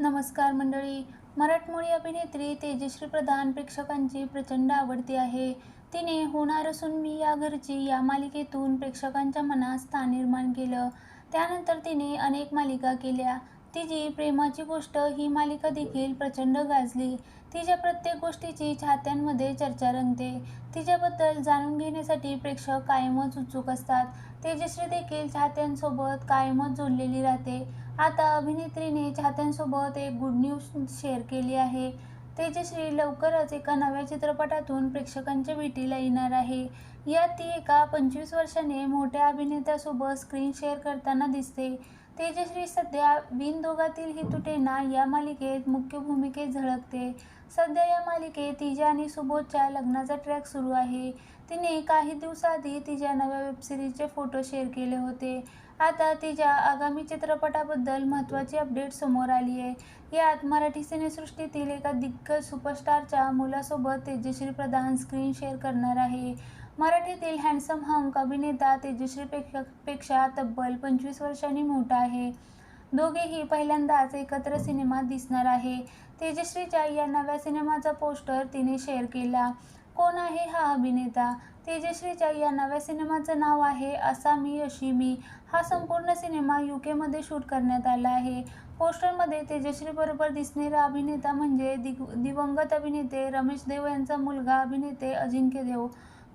नमस्कार मंडळी. मराठमोळी अभिनेत्री तेजश्री प्रधान प्रेक्षकांची प्रचंड आवडती आहे. तिने होणार असून मी या घरची या मालिकेतून प्रेक्षकांच्या मनात स्थान निर्माण केलं. त्यानंतर तिने अनेक मालिका केल्या. तिची प्रेमाची गोष्ट ही मालिका देखील प्रचंड गाजली. तिच्या प्रत्येक गोष्टीची चाहत्यांमध्ये चर्चा रंगते. तिच्याबद्दल जाणून घेण्यासाठी प्रेक्षक कायमच उत्सुक असतात. तेजश्री देखील चाहत्यांसोबत कायमच जोडलेली राहते. आता अभिनेत्रीने चाहत्यांसोबत एक गुड न्यूज शेअर केली आहे. तेजश्री लवकरच एका नव्या चित्रपटातून प्रेक्षकांच्या भेटीला येणार आहे. यात ती एका पंचवीस वर्षाने मोठ्या अभिनेत्यासोबत स्क्रीन शेअर करताना दिसते. तेजश्री सध्या बिनदोघातील ही तुटेना या मालिकेत मुख्य भूमिकेत झळकते. सध्या या मालिकेत तिच्या आणि सुबोधच्या लग्नाचा ट्रॅक सुरू आहे. तिने काही दिवसाआधी तिच्या नव्या वेबसिरीजचे फोटो शेअर केले होते. आता तिच्या आगामी चित्रपटाबद्दल महत्त्वाची अपडेट समोर आली आहे. यात मराठी सिनेसृष्टीतील एका दिग्गज सुपरस्टारच्या मुलासोबत तेजश्री प्रधान स्क्रीन शेअर करणार आहे. मराठीतील हँडसम हंक अभिनेता तेजश्री पेक्षा पेक्षा तब्बल पंचवीस वर्षांनी मोठा आहे. दोघेही पहिल्यांदाच एकत्र सिनेमात दिसणार आहे. तेजश्रीच्या या नव्या सिनेमाचा पोस्टर तिने शेअर केला. कोण आहे हा अभिनेता? तेजश्रीच्या या नव्या सिनेमाचं नाव आहे असा मी अशी मी. हा संपूर्ण सिनेमा यू केमध्ये शूट करण्यात आला आहे. पोस्टरमध्ये तेजश्रीबरोबर दिसणारा अभिनेता म्हणजे दिग दिवंगत अभिनेते रमेश देव यांचा मुलगा अभिनेते अजिंक्य देव.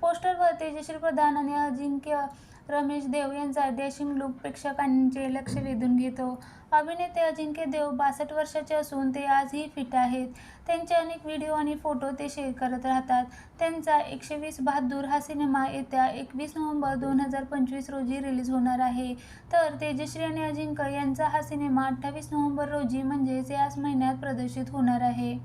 पोस्टरवर तेजश्री प्रधान आणि अजिंक्य रमेश देव यांचा डॅशिंग लुक प्रेक्षकांचे लक्ष वेधून घेतो. अभिनेते अजिंक्य देव बासष्ट वर्षाचे असून ते आजही फिट आहेत. त्यांचे अनेक व्हिडिओ आणि फोटो ते शेअर करत राहतात. त्यांचा एकशे वीस बहादूर हा सिनेमा येत्या एकवीस नोव्हेंबर दोन हजार पंचवीस रोजी रिलीज होणार आहे. तर तेजश्री आणि अजिंक्य यांचा हा सिनेमा अठ्ठावीस नोव्हेंबर रोजी म्हणजेच याच महिन्यात प्रदर्शित होणार आहे.